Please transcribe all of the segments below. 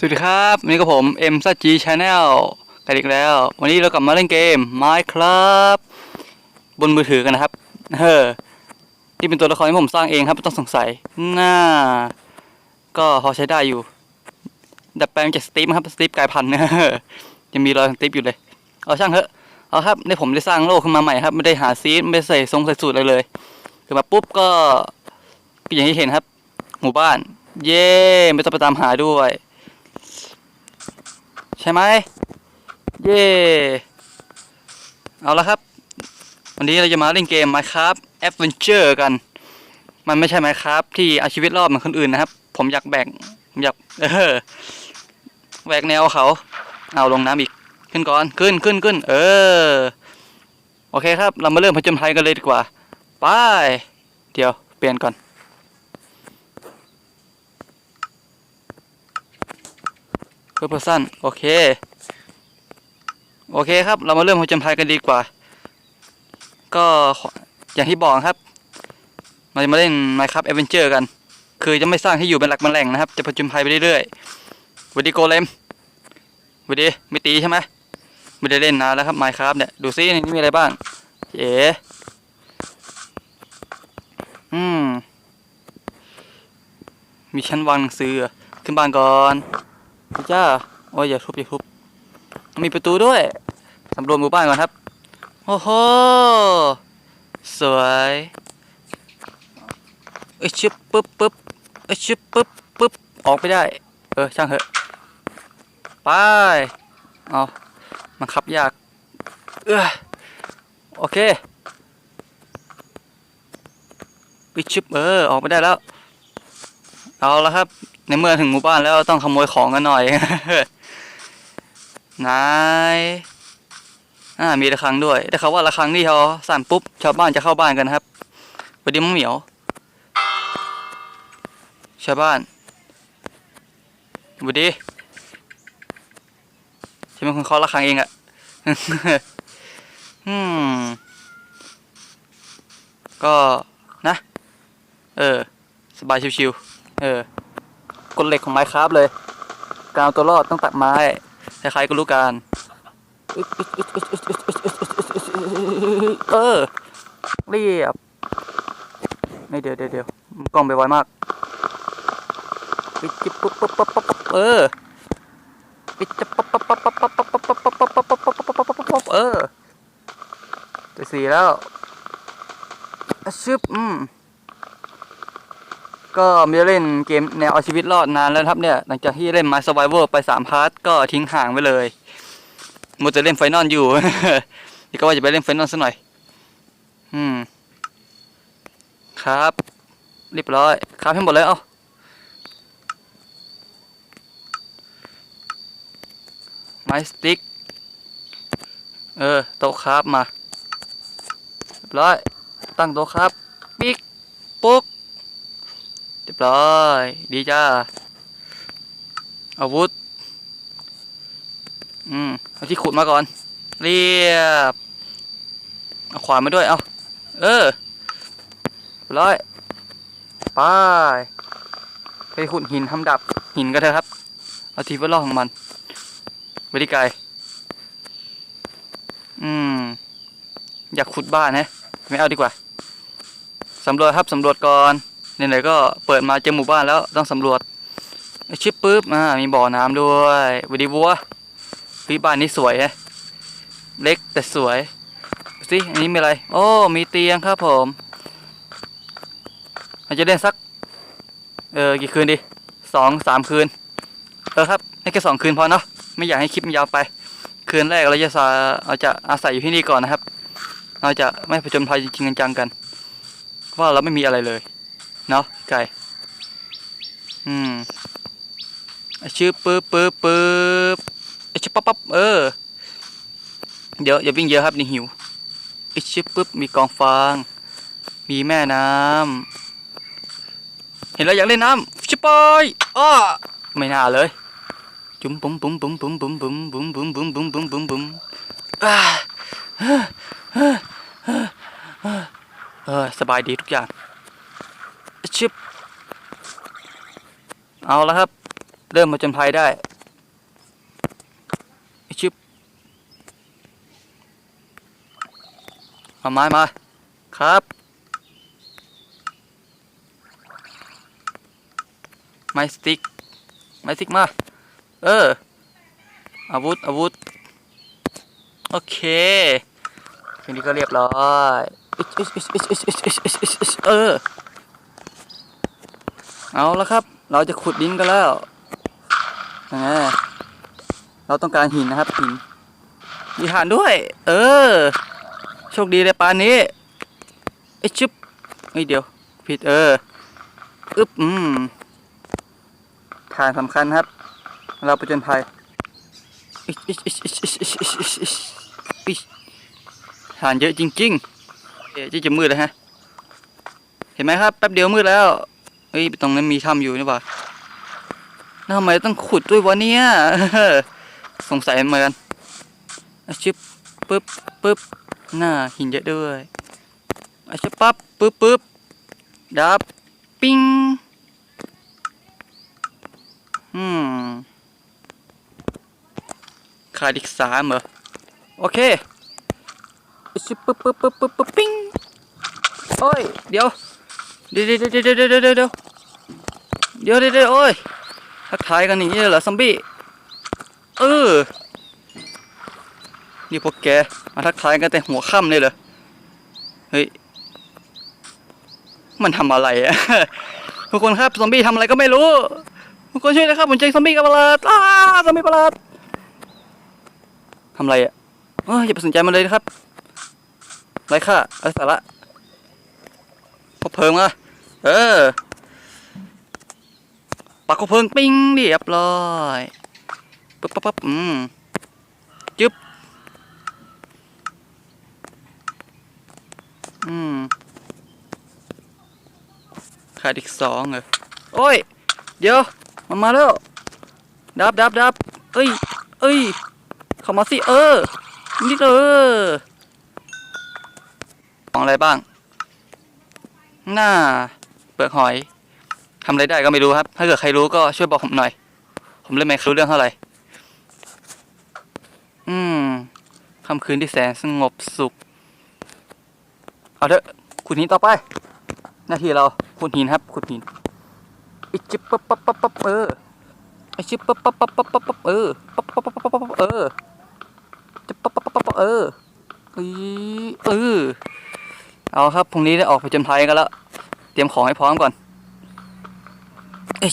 สวัสดีครับวันนี้ก็ผม M ซั G Channel กันอีกแล้ว วันนี้เรากลับมาเล่นเกม Minecraft บนมือถือกันนะครับเฮ้อที่เป็นตัวละครที่ผมสร้างเองครับไม่ต้องสงสัยน่าก็พอใช้ได้อยู่ ดัดแปลงจากสตีฟครับสตีฟกลายพันธุ์เฮ้อยังมีรอยสตีฟอยู่เลย เอาช่างเถอะเอาครับในผมได้สร้างโลกขึ้นมาใหม่ครับไม่ได้หาซีดไม่ได้ใส่ทรงใส่สูตรอะไรเลยขึ้นมาปุ๊บก็อย่างที่เห็นครับ หมู่บ้าน เย่ไม่ต้องไปตามหาด้วย ใช่ไหมเย่เอาละครับ วันนี้เราจะมาเล่นเกม Minecraft Adventure กัน มันไม่ใช่ Minecraft ที่เอาชีวิตรอดเหมือนคนอื่นนะครับ ผมอยากแบ่งผมอยากเออแหวกแนวเขา เอาลงน้ำอีก ขึ้นก่อน ขึ้นขึ้นขึ้น เออ โอเคครับ เรามาเริ่มผจญภัยกันเลยดีกว่า ไป เดี๋ยว เปลี่ยนก่อน เพื่อเพอร์ซันโอเค โอเคครับ เรามาเริ่มผจญภัยกันดีกว่า ก็อย่างที่บอกครับ เราจะมาเล่น Minecraft Adventure กัน คือจะไม่สร้างให้อยู่เป็นหลักเป็นแหล่งนะครับ จะผจญภัยไปเรื่อยๆสวัสดีโกเลมสวัสดีไม่ตีใช่ไหมไม่ได้เล่นนานแล้วครับ Minecraft เนี่ย ดูซิในนี้มีอะไรบ้าง เอ๋อืม มีชั้นวางหนังสือ ขึ้นบ้านก่อน จ้าโอ้ยอย่าทุบอย่าทุบมีประตูด้วยสำรวจหมู่บ้านก่อนครับ โอ้โห สวยเอ้ยชึบปึ๊บปึ๊บเอ้ยชึบปึ๊บปึ๊บออกไปได้ เออ ช่างเถอะ ไป เอามันขับยาก เออโอเควิชึบเออ ออกไปได้แล้ว เอาละครับ ในเมื่อถึงหมู่บ้านแล้วต้องขโมยของกันหน่อย นายอ่ามีระฆังด้วยได้ข่าว่าระฆังนี่เขาสั่นปุ๊บชาวบ้านจะเข้าบ้านกันนะครับสวัสดีมังเหมียว ชาวบ้านสวัสดีที่เป็นคนเคาะระฆังเองอะอืม ก็นะ เออ สบายชิวๆ เออกฎเหล็กของไม้คราฟเลย การเอาตัวรอดต้องตัดไม้ใครๆก็รู้การเออเรียบไม่เดี๋ยวเดี๋ยวเดี๋ยวกล้องไปไวมากปิดจิบปุ๊บปุ๊บปุ๊บปุ๊บเออปิดจิบปุ๊บปุ๊บปุ๊บปุ๊บปุ๊บปุ๊บปุ๊บปุ๊บปุ๊บปุ๊บปุ๊บปุ๊บปุ๊บปุ๊บเออจะสี่แล้วชึบอืม ก็ไม่ได้เล่นเกมแนวเอาชีวิตรอดนานแล้วครับเนี่ย หลังจากที่เล่น My Survivor ไปสามพาร์ทก็ทิ้งห่างไปเลยมัวแต่เล่นไฟนอลอยู่ นี่ก็ว่าจะไปเล่นไฟนอลสักหน่อย อืม ครับเรียบร้อย ครับให้หมดเลย เอ้าไม้สติ๊ก เออ โต๊ะครับมา เรียบร้อย ตั้งโต๊ะครับ ปิ๊ก ปุ๊ก บร้อย ดีจ้า อาวุธ อืม เอาที่ขุดมาก่อน เรียบ เอาขวานมาด้วย เอา เออเรียบร้อยไปไปขุดหินทำดับหินก็เถอะครับ เอาทีเวลล่อของมันไปที่ไกล อืม อยากขุดบ้านนะไม่เอาดีกว่า สำรวจครับ สำรวจก่อน ไหนๆก็เปิดมาเจอหมู่บ้านแล้วต้องสำรวจ ชิปปุ๊บอ่ามีบ่อน้ำด้วยวัสดีวัววิบ้านนี้สวยฮะเล็กแต่สวยสิอันนี้มีอะไร โอ้ มีเตียงครับผมเราจะเล่นสัก เออกี่คืนดีสองสามคืน เออครับให้แค่สองคืนพอเนาะไม่อยากให้คลิปมันยาวไป คืนแรกเราจะสาเราจะอาศัยอยู่ที่นี่ก่อนนะครับ เราจะไม่ผจญภัยจริงจังกัน ว่าเราไม่มีอะไรเลย เนาะไก่อืมชื่อปึ๊บปึ๊บปึ๊บไอชื่อปั๊บปั๊บเออ เดี๋ยวอย่าวิ่งเยอะครับนี่หิวไอชื่อปึ๊บมีกองฟาง มีแม่น้ำเห็นแล้วอยากเล่นน้ำชิบไปอ้อไม่น่าเลยจุ๋มปุ๋มปุ๋มปุ๋มปุ๋มปุ๋มปุ๋มปุ๋มปุ๋มปุ๋มปุ๋มปุ๋มปุ๋มปุ๋มเออสบายดีทุกอย่าง ชึบเอาแล้วครับ เริ่มมาจนภัยได้ชิปเอาไม้มาครับ ไม้สติ๊ก ไม้สติ๊กมา เออ อาวุธ อาวุธ โอเคทีนี้ก็เรียบร้อย เออ เอาแล้วครับ เราจะขุดดินกันแล้วนะเราต้องการหินนะครับหินมีฐานด้วย เออ โชคดีเลยปลานนี้ไอ้ชึบไอ้เดียว ผิดเอออึบอืมฐานสำคัญครับ เราประจนภัยฐานเยอะจริงๆเอ๊ะจะมืดแล้วฮะ เห็นไหมครับ แป๊บเดียวมืดแล้ว เฮ้ยตรงนั้นมีถ้ำอยู่นี่หว่าแล้วทำไมต้องขุดด้วยวะเนี่ยสงสัยเหมือนกันอะชึบปึ๊บปึ๊บหน้าหินเยอะด้วยอาชึบปั๊บปึ๊บปึ๊บดับปิ้งอืมขาดอีกสามเหรอโอเคอาชึบปึ๊บปึ๊บปึ๊บปึ๊บปึ๊บปิ้งโอ้ย เดี๋ยว เดี๋ยวเดี๋ยวเดี๋ยวเดี๋ยวเดี๋ยวเดี๋ยวเดี๋ยวเดี๋ยวเดี๋ยวโอ้ยทักทายกันอย่างนี้เลยเหรอซอมบี้เออนี่พวกแกมาทักทายกันแต่หัวค่ำเลยเหรอเฮ้ยมันทำอะไรอะทุกคนครับซอมบี้ทำอะไรก็ไม่รู้ทุกคนช่วยนะครับผมเจอซอมบี้กับประหลาดอ้าซอมบี้ประหลาดทำอะไรอะเอออย่าไปสนใจมันเลยนะครับไรค่าไร้สาระ คบเพลิงมาเออปักคบเพลิงปิ้งเรียบร้อยปึ๊บปั๊บปั๊บอืมจึ๊บอืมขาดอีกสองเหรอโอ้ย เดี๋ยว มันมาแล้ว ดับดับดับเอ้ย เอ้ย เข้ามาสิ เออ นี่เออของอะไรบ้าง หน้าเปลือกหอยทำอะไรได้ก็ไม่รู้ครับ ถ้าเกิดใครรู้ก็ช่วยบอกผมหน่อย ผมเล่นไม่รู้เรื่องเท่าไหร่ อืมค่ำคืนที่แสนสงบสุข เอาเถอะขุดหินต่อไป หน้าที่เราขุดหินครับขุดหินอิจิบปั๊บปั๊บปั๊บปั๊บเอออิจิบปั๊บปั๊บปั๊บปั๊บปั๊บปั๊บเออปั๊บปั๊บปั๊บปั๊บปั๊บเออจิบปั๊บปั๊บปั๊บปั๊บเออเออ เอาครับพรุ่งนี้ได้ออกไปจนภัยกันแล้ว เตรียมของให้พร้อมก่อนอ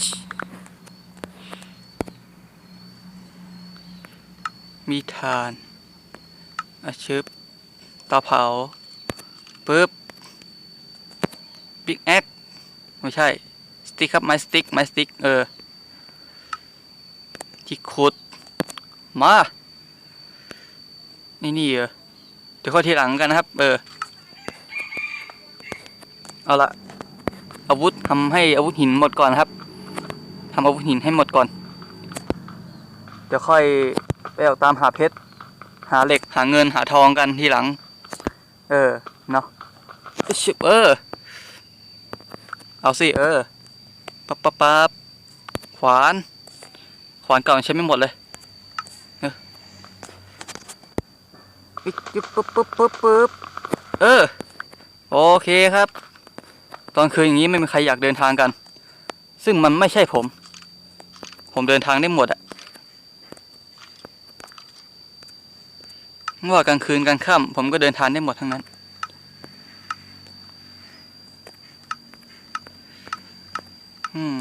มีทานอาชึบตาเผาปึ๊บบิ๊กแอคไม่ใช่ สติ๊กครับไม้สติ๊กไม้สติ๊กเออที่ขุด มา นี่นี่เออเดี๋ยวข้อทีหลังกันนะครับ เออ เอาละอาวุธทำให้อาวุธหินหมดก่อนครับทำอาวุธหินให้หมดก่อน เดี๋ยวค่อยไปออกตามหาเพชร หาเหล็ก หาเงิน หาทองกันทีหลัง เออ เนาะชิบเออ เอาสิ เออ ปั๊บปั๊บปั๊บขวาน ขวานเก่าใช้ไม่หมดเลยปึ๊บปึ๊บปึ๊บปึ๊บเออ โอเคครับ ตอนคืนอย่างนี้ไม่มีใครอยากเดินทางกัน ซึ่งมันไม่ใช่ผม ผมเดินทางได้หมดอะว่ากลางคืนกลางค่ำผมก็เดินทางได้หมดทั้งนั้น อืม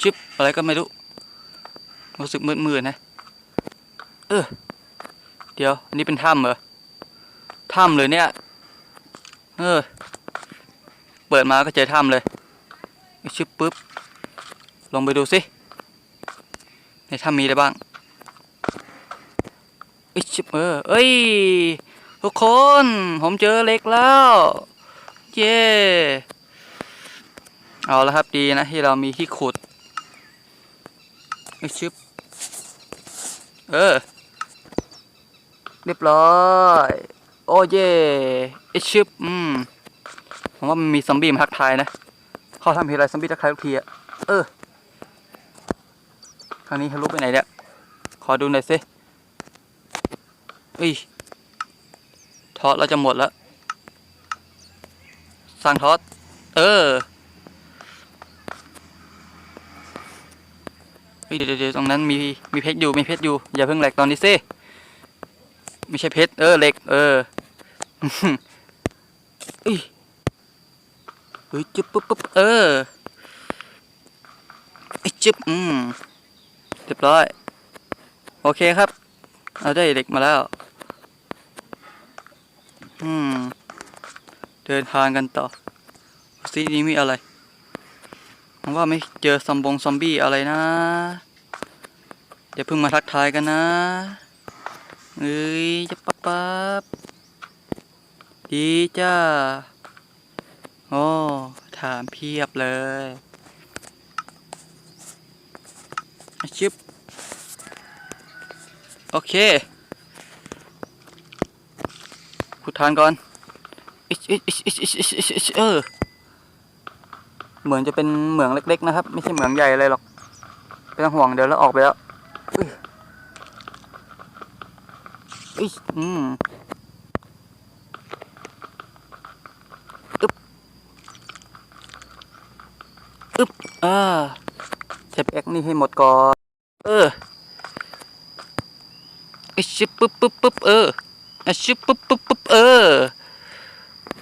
ชิปอะไรก็ไม่รู้ รู้สึกมืดๆนะ เออ เดี๋ยว อันนี้เป็นถ้ำเหรอ ถ้ำเลยเนี่ย เออ เปิดมาก็เจอถ้ำเลย ชึบปุ๊บลงไปดูสิ ในถ้ำมีอะไรบ้างเอ้ยชิบเออ เอ้ย ทุกคน ผมเจอเหล็กแล้ว เย้เอาละครับดีนะที่เรามีที่ขุดเอ้ยชึบเออ เรียบร้อยโอ้เย่ไอชึบอืมผมว่ามันมีซอมบี้มาทักทายนะเขาทำทีไรซอมบี้ทักทายทุกทีอะเออคราวนี้ทะลุไปไหนเนี่ยขอดูหน่อยสิอุ้ยทอสเราจะหมดแล้วสร้างทอสเออเฮ้ยเดี๋ยวเดี๋ยวตรงนั้นมีมีเพชรอยู่มีเพชรอยู่อย่าเพิ่งแหลกตอนนี้สิ ไม่ใช่เพชร เออเหล็ก เออเอ้ยเฮ้ยจึ๊บปุ๊บปุ๊บเออไอ้จึ๊บอืมเรียบร้อย โอเคครับ เอาได้เหล็กมาแล้ว อืม เดินทางกันต่อซีนี้มีอะไรผมว่าไม่เจอซอมบงซอมบี้อะไรนะ เดี๋ยวเพิ่งมาทักทายกันนะ เอ้ยจะปับปั๊บดีจ้าโอ้ถามเพียบเลยชิบโอเคขุดทานก่อนเออเหมือนจะเป็นเหมืองเล็กๆนะครับ ไม่ใช่เหมืองใหญ่เลยหรอกไม่ต้องห่วงเดี๋ยวเราออกไปแล้ว ยอืมอึ๊บอึ๊บอ่าเทปเอ็กนี่ให้หมดก่อน เออไอชิบปุ๊บปุ๊บปุ๊บเออไอชิบปุ๊บปุ๊บปุ๊บเออ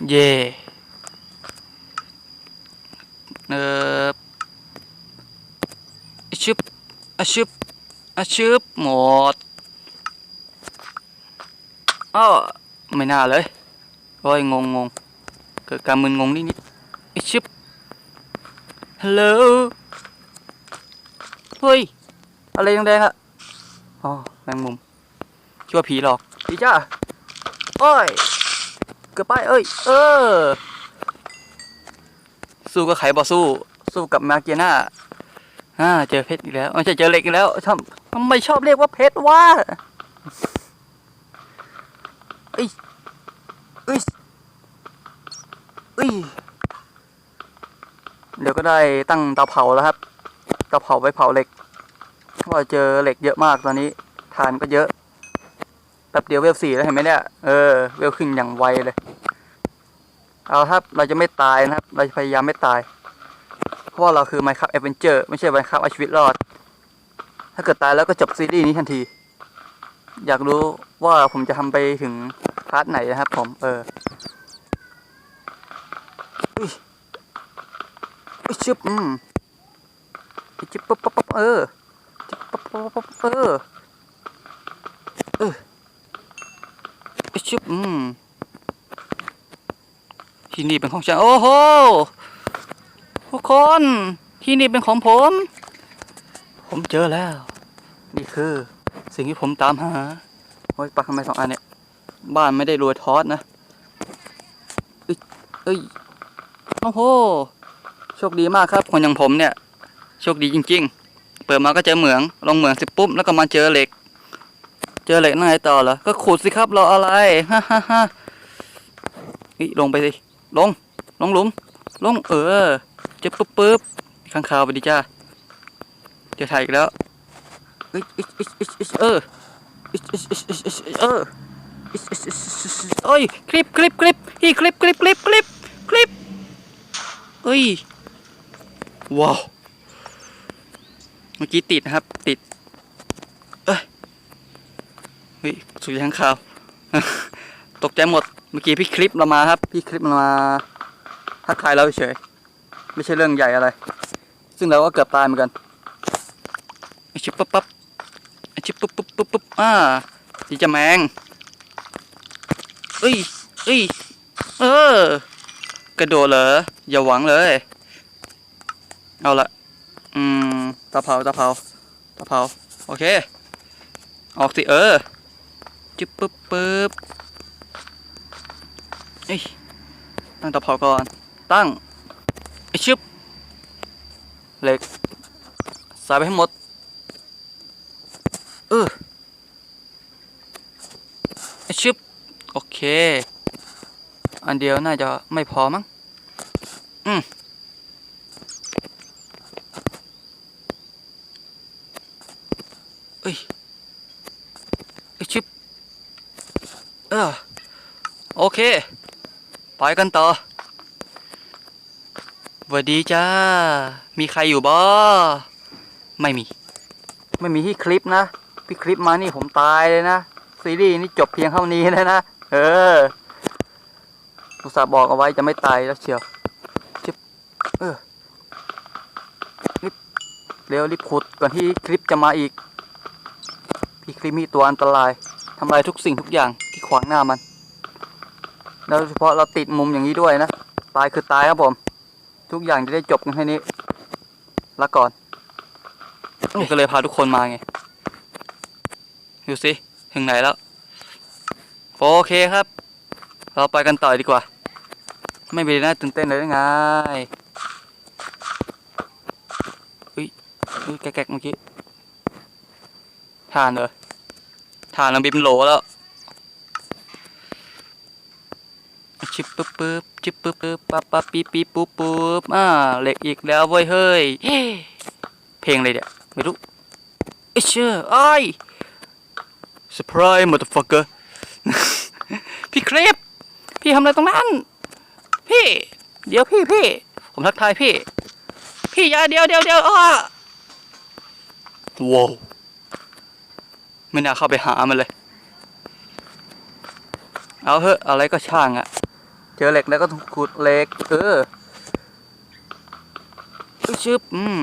เย่เอออชึบอชึบอชึบหมด อ้อไม่น่าเลยโอ้ยงงงงเกิดการมึนงงนิดนิดอชึบฮัลโหลเฮ้ย อะไรแดงๆอะอ๋อแมงมุมคิดว่าผีหลอกผีจ้าโอ้ย เกือบไปเอ้ย เออ สู้กับไขบ่สู้ สู้กับมาเกียนาอ่าเจอเพชรอีกแล้วไม่ใช่เจอเหล็กอีกแล้วทำทำไมชอบเรียกว่าเพชรวะ เอ้ยเอ้ยเอ้ยเดี๋ยวก็ได้ตั้งเตาเผาแล้วครับ เตาเผาไว้เผาเหล็กเพราะว่าเจอเหล็กเยอะมากตอนนี้ทานก็เยอะแป๊บเดียวเวลสี่แล้วเห็นไหมเนี่ย เออ เวลขึ้นอย่างไวเลย เอาครับ เราจะไม่ตายนะครับ เราจะพยายามไม่ตาย เพราะว่าเราคือ Minecraft Adventure ไม่ใช่ Minecraft เอาชีวิตรอด ถ้าเกิดตายแล้วก็จบซีรีส์นี้ทันที อยากรู้ ว่าผมจะทำไปถึงพาร์ทไหนนะครับ ผม เอออุ้ยอุ้ยชึบอืมอุ๊ยชึบปั๊บปั๊บปั๊บเออชึบปั๊บปั๊บปั๊บเออเออชึบอืมที่นี่เป็นของฉันโอ้โหทุกคนที่นี่เป็นของผม ผมเจอแล้ว นี่คือ สิ่งที่ผมตามหา โอ้ยปักทำไมสองอันเนี่ย บ้านไม่ได้รวยทอสนะเอ้ยเอ้ยโอ้โห โชคดีมากครับ คนอย่างผมเนี่ย โชคดีจริง ๆ เปิดมาก็เจอเหมือง ลงเหมืองสิปุ๊บ แล้วก็มาเจอเหล็ก เจอเหล็กนั่งไงต่อเหรอ ก็ขุดสิครับรออะไร ฮ่าฮ่าฮ่าอีลงไปสิ ลง ลงหลุม ลง เออ เจ็บปุ๊บปุ๊บข้างคาวไปดิจ้าเดี๋ยวถ่ายอีกแล้วเอ้ยเอ้ย เอ้ยเอ้ยเอ้ยคลิปคลิปคลิปฮีคลิปคลิปคลิปคลิปคลิปเอ้ยว้าวเมื่อกี้ติดนะครับติดเอ้ยเฮ้ยสุดยข้างคาวตกใจหมดเมื่อกี้พี่คลิปเรามาครับ พี่คลิปเรามาทักทายเราเฉยไม่ใช่เรื่องใหญ่อะไร ซึ่งเราก็เกือบตายเหมือนกันไอชิบปั๊บปั๊บ ชิบปุ๊บปุ๊บปุ๊บปุ๊บอ่าดีจะแมงเอ้ยเอ้ยเออ กระโดดเหรอ อย่าหวังเลย เอาละอืมตะเผาตะเผาตะเผาโอเค ออกสิเออจิบปุ๊บปุ๊บเอ้ยตั้งตะเผาก่อน ตั้งไอชึบเหล็กใส่ไปให้หมด เออไอชึบโอเค อันเดียวน่าจะไม่พอมั้ง อืมเอ้ยเอ้ยชิบเออโอเค ไปกันต่อสวัสดีจ้า มีใครอยู่บ่ ไม่มี ไม่มีที่คลิปนะ พี่คลิปมานี่ผมตายเลยนะ ซีรีส์นี่จบเพียงเท่านี้เลยนะ เอออุตส่าห์บอกเอาไว้จะไม่ตายแล้วเชียวชิบเออรีบเร็วรีบขุดก่อนที่คลิปจะมาอีก พี่คลิปมีตัวอันตรายทำลายทุกสิ่งทุกอย่างที่ขวางหน้ามัน แล้วเฉพาะเราติดมุมอย่างนี้ด้วยนะ ตายคือตายครับผม ทุกอย่างจะได้จบกันแค่นี้ ละก่อนก็เลยพาทุกคนมาไง ดูสิถึงไหนแล้ว โอเคครับ เราไปกันต่อดีกว่า ไม่มีน่าตื่นเต้นเลยได้ไงอุ้ยอุ้ยแกกเมื่อกี้ทานเลยทานแล้วบิมโหลแล้วชิบปึ๊บปึ๊บชิบปึ๊บปึ๊บปั๊บปั๊บปี๊ปี๊ปุ๊บปุ๊บอ่าเหล็กอีกแล้วเว้ยเฮ้ยเพลงอะไรเนี่ยไม่รู้เอเชื่อไอ้ย surprise motherfucker พี่คลิปพี่ทำอะไรตรงนั้น พี่ เดี๋ยวพี่พี่ ผมทักทายพี่ พี่อย่าเดี๋ยวเดี๋ยวเดี๋ยวอ้าว้าวไม่น่าเข้าไปหามันเลย เอาเถอะอะไรก็ช่างอะเจอเหล็กแล้วก็ขุดเหล็ก เออชึบอืม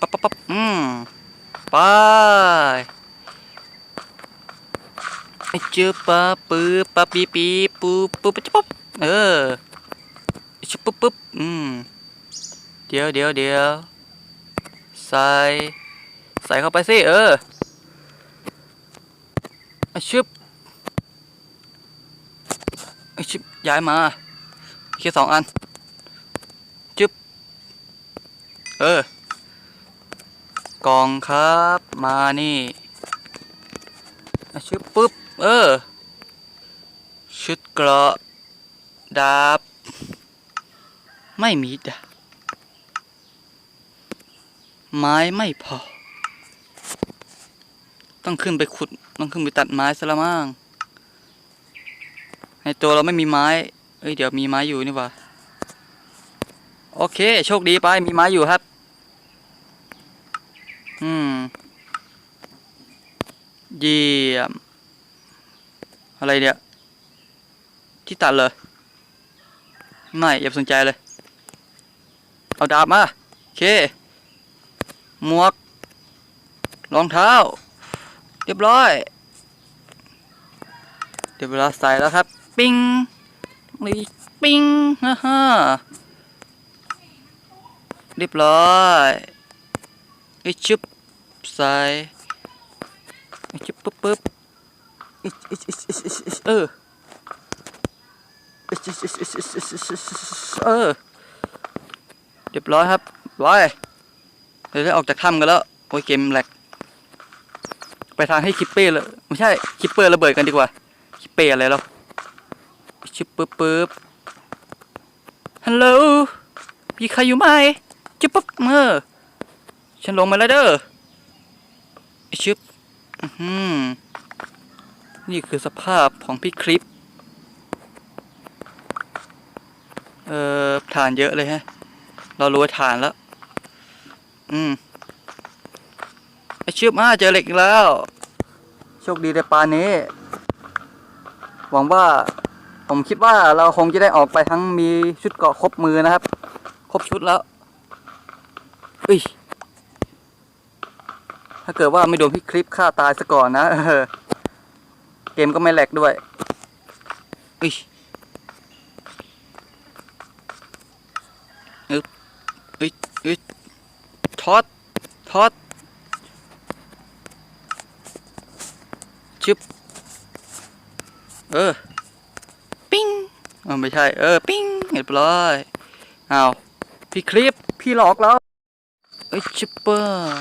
ปั๊บปั๊บปั๊บอืมไป ไอเจอปะปื๊บปะปีปีปุ๊บปุ๊บปุ๊บปุ๊บเออชึบปุ๊บปุ๊บอืมเดี๋ยวเดี๋ยวเดี๋ยวใส่ใส่เข้าไปสิเอออชึบไอชิบย้ายมาแค่สองอันจึ๊บเออกองครับมานี่ เออ ชุดเกราะดาบ ไม่มีดาบไม้ไม่พอ ต้องขึ้นไปขุด ต้องขึ้นไปตัดไม้ซะละมั้งในตัวเราไม่มีไม้ เอ้ย เดี๋ยวมีไม้อยู่นี่ว่า โอเค โชคดีไป มีไม้อยู่ครับ อืม เยี่ยม อะไรเนี่ย ที่ตัดเลยไม่อย่าสนใจเลย เอาดาบมา โอเค หมวก รองเท้า เรียบร้อย เดี๋ยวเวลาใส่แล้วครับ ปิ้งนี่ปิ้งฮ่าฮ่าเรียบร้อยไอชุบใส่ไอชุบปึ๊บปึ๊บ เออเออเรียบร้อยครับร้อยเดี๋ยวจะออกจากถ้ำกันแล้วโอ้ยเกมแหลกไปทางให้คิปเป้เลยไม่ใช่คิปเปอร์ระเบิดกันดีกว่าคิปเป้อะไรแล้วชิปปึ๊บปฮัลโหลมีใครอยู่ไหมชิปปึ๊บเออฉันลงมาแล้วเด้อชิปอืม นี่คือสภาพของพี่คลิป เอ่อฐานเยอะเลยฮะ เรารู้ว่าฐานแล้ว อืมไอ้ชึบอ่าเจอเหล็กแล้ว โชคดีในปานี้ หวังว่า ผมคิดว่าเราคงจะได้ออกไปทั้งมีชุดเกาะครบมือนะครับ ครบชุดแล้วเอ้ยถ้าเกิดว่าไม่โดนพี่คลิปฆ่าตายซะก่อนนะ เออเกมก็ไม่แหลกด้วยเอ้ยอึ๊บเอ้ยเอ้ยทอดทอดชึบเออ ปิ้งเออไม่ใช่ เออ ปิ้งเรียบร้อยอ้าวพี่คลิป พี่หลอกแล้วเอ้ยชิปเปอร์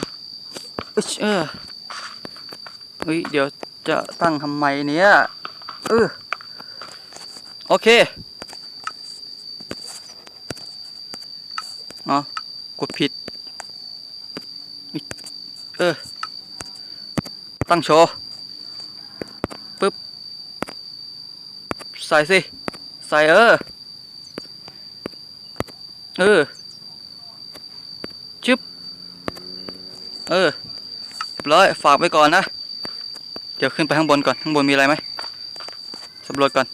เอ้ยเออเฮ้ย เดี๋ยว จะตั้งทำไมเนี่ยเออโอเคอ๋อกดผิด เออ ตั้งโชว์ปึ๊บ ใส่สิ ใส่เออ เออชึบเออเรียบร้อยฝากไว้ก่อนนะ เดี๋ยวขึ้นไปข้างบนก่อน ข้างบนมีอะไรไหมสำรวจก่อน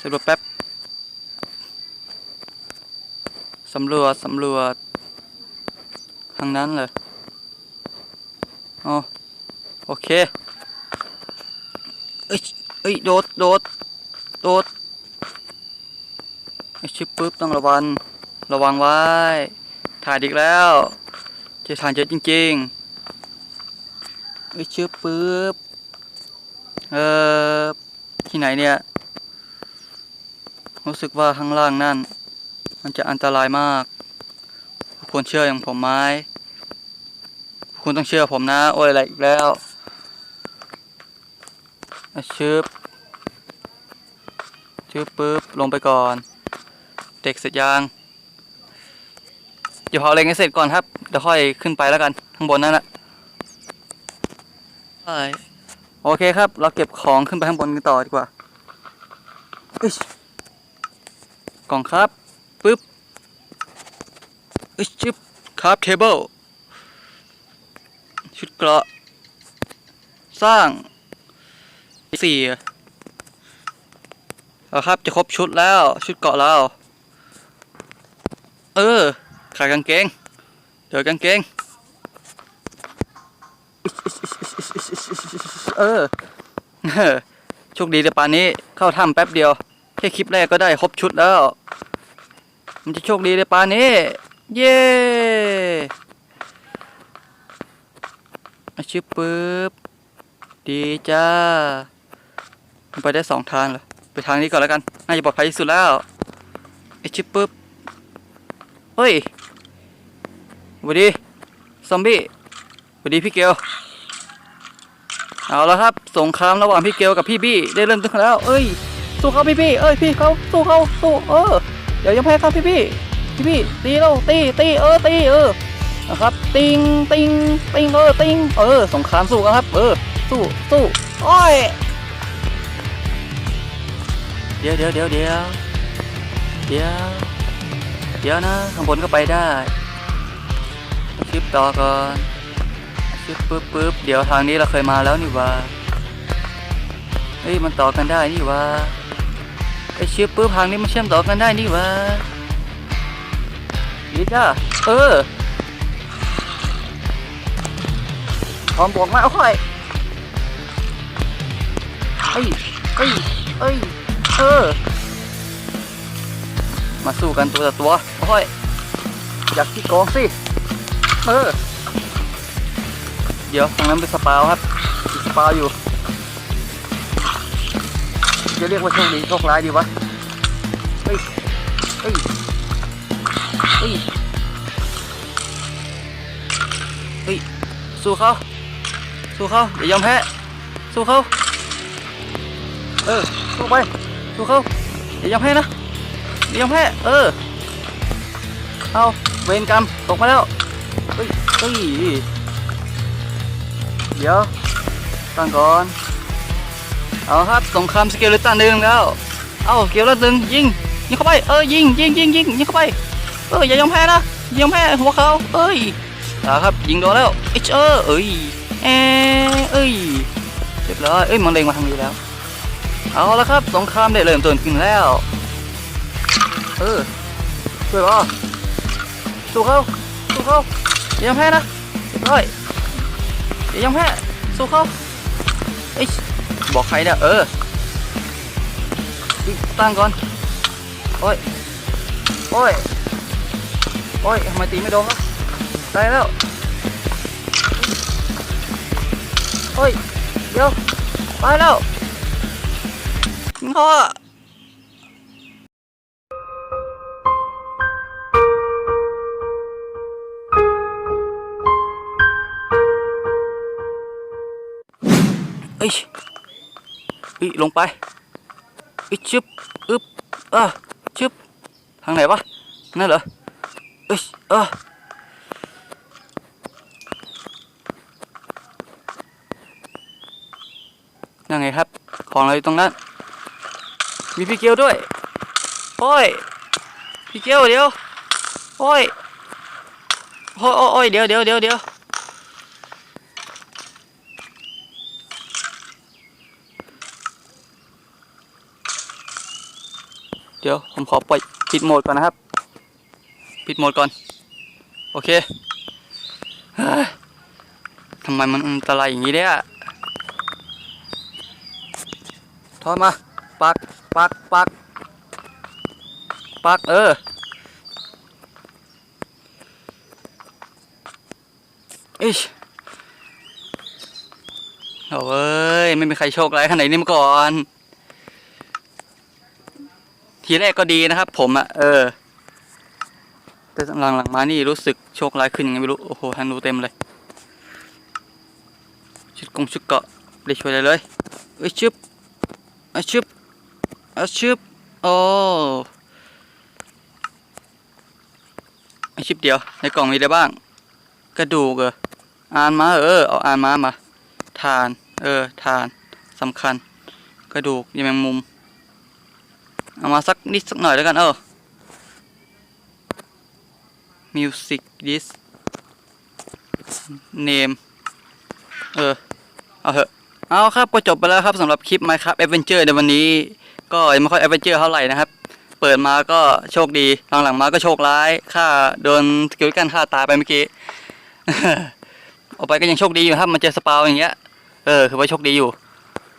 สำรวจแป๊บสำรวจสำรวจทางนั้นเลยอ๋อโอเค เอ้ยเอ้ย โดด โดด โดดไอ้ชิบปุ๊บต้องระวัง ระวังไว้ ถ่ายอีกแล้วเจอทานเยอะจริงๆไอ้ชิบปุ๊บ เออที่ไหนเนี่ย รู้สึกว่าข้างล่างนั่น มันจะอันตรายมาก ควรเชื่ออย่างผมไหมคุณต้องเชื่อผมนะ โอ้ยอะไรอีกแล้วชึบชึบปุ๊บ ลงไปก่อน เด็กเสร็จยังเดี๋ยวเผาเล็งให้เสร็จก่อนครับ เดี๋ยวค่อยขึ้นไปแล้วกัน ข้างบนนั่นแหละ โอเคครับ เราเก็บของขึ้นไปข้างบนกันต่อดีกว่ากล่องครับปึ๊บอึ๊ยชึบครับเทเบิลชุดเกราะ สร้างสี่แล้วครับจะครบชุดแล้ว ชุดเกราะแล้ว เออขายกางเกง เดี๋ยวกางเกง ออโชคดีแต่ป่านนี้เข้าถ้ำแป๊บเดียว แค่คลิปแรกก็ได้ครบชุดแล้ว มันจะโชคดีแต่ป่านนี้ เย้อชิบปึ๊บ ดีจ้า ไปได้สองทางเหรอ ไปทางนี้ก่อนแล้วกัน น่าจะปลอดภัยที่สุดแล้วไอชิบปึ๊บ เฮ้ยสวัสดี ซอมบี้สวัสดีพี่เกล เอาแล้วครับสงครามระหว่างพี่เกลกับพี่บี้ได้เริ่มต้นแล้ว เอ้ยสู้เขาพี่บี้เอ้ยพี่เขาสู้เขาสู้เออเดี๋ยวยังแพ้ครับพี่บี้พี่บี้ตีเราตีตีเออตีเออนะครับติงติงติงเออติงเออสงครามสู้กันครับ เออสู้สู้โอ้ยเดี๋ยวเดี๋ยวเดี๋ยวเดี๋ยวเดี๋ยวเดี๋ยวนะข้างบนก็ไปได้ชิปต่อก่อน ชิปปึ๊บปึ๊บเดี๋ยวทางนี้เราเคยมาแล้วนี่ว่าเฮ้ยมันต่อกันได้นี่ว่าไอชิปปึ๊บทางนี้มันเชื่อมต่อกันได้นี่ว่าดีจ้าเออพร้อมบวกมาเอาค่อยเอ้ยเอ้ยเอ้ยเออ มาสู้กันตัวต่อตัวเอาค่อยอยากที่โกงสิ เออ เดี๋ยวตรงนั้นเป็นสปาวครับสปาวอยู่ จะเรียกว่าโชคดีโชคร้ายดีวะ เฮ้ย เฮ้ย เฮ้ย เฮ้ย สู้เขาสู้เขาอย่ายอมแพ้ สู้เขาเออ สู้ไป สู้เขาอย่ายอมแพ้นะ อย่ายอมแพ้ เออ เอาเวรกรรมตกมาแล้ว เฮ้ย เฮ้ย เดี๋ยวตั้งก่อน เอาครับสงครามสเกลเลตันหนึ่งแล้ว เอาเกลเลตันยิงยิงเข้าไป เออยิงยิงยิงยิงยิงเข้าไป เอออย่ายอมแพ้นะยอมแพ้หัวเขาเอ้ยเอาครับยิงโดนแล้วเอชเออเอ้ยเอ้เอ้ยเรียบร้อยเอ้ยมันเล็งมาทางนี้แล้ว เอาละครับสงครามได้เริ่มต้นขึ้นแล้ว เออช่วยบ่สู้เขาสู้เขาอย่ายอมแพ้นะเรียบร้อย อย่ายอมแพ้สู้เขาเอ้ยบอกใครเนี่ยเออตั้งก่อน โอ้ย โอ้ย โอ้ยทำไมตีไม่โดนครับได้แล้วเฮ้ย เดี๋ยว ไปแล้วพ่อ เฮ้ยเฮ้ยลงไปอึชึบอึบอะชึบทางไหนวะนั่นเหรออึชอะยังไงครับ ของอะไรอยู่ตรงนั้น มีพี่เกียวด้วยโอ้ยพี่เกียวเดี๋ยวโอ้ยโอ้ยโอ้ยโอ้ยเดี๋ยวเดี๋ยวเดี๋ยวเดี๋ยว เดี๋ยวผมขอปล่อยปิดโหมดก่อนนะครับ ปิดโหมดก่อน โอเคทำไมมันอันตรายอย่างนี้เนี่ยทอดมา ปัก ปัก ปัก ปัก เออ อิชโอ้ย ไม่มีใครโชคร้ายขนาดนี้มาก่อน ทีแรกก็ดีนะครับ ผมอะเออ แต่หลังๆมานี่รู้สึกโชคร้ายขึ้นยังไงไม่รู้ โอ้โหฮันดูเต็มเลย ชุดกงชุดเกาะได้ช่วยอะไรเลยเอ้ยชึบอะชึบอะชึบโอ้ไอชิบเดียว ในกล่องมีอะไรบ้าง กระดูกเหรออ่านมาเออเอาอ่านมามาทาน เออทานสำคัญ กระดูกยางแมงมุม เอามาสักนิดสักหน่อยแล้วกันเออ music this name เออ เอาเถอะ เอาครับ ก็จบไปแล้วครับสำหรับคลิป Minecraft Adventure ในวันนี้ ก็ยังไม่ค่อย Adventure เท่าไหร่นะครับ เปิดมาก็โชคดีหลังๆมาก็โชคร้ายฆ่าโดนสกิลกันฆ่าตายไปเมื่อกี้ออกไปก็ยังโชคดีอยู่ครับ มันเจอสปาวอย่างเงี้ย เออ คือว่าโชคดีอยู่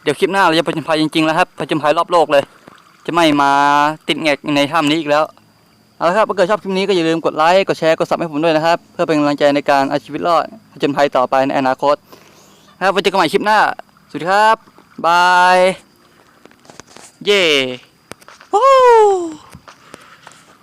เดี๋ยวคลิปหน้าเราจะผจญภัยจริงๆแล้วครับผจญภัยรอบโลกเลย จะไม่มาติดแงกในถ้ำนี้อีกแล้วเอาละครับถ้าเกิดชอบคลิปนี้ก็อย่าลืมกดไลค์กดแชร์กดซับให้ผมด้วยนะครับ เพื่อเป็นกำลังใจในการเอาชีวิตรอดผจญภัยต่อไปในอนาคตครับไว้เจอกันใหม่คลิปหน้าสวัสดีครับบายเย่วู้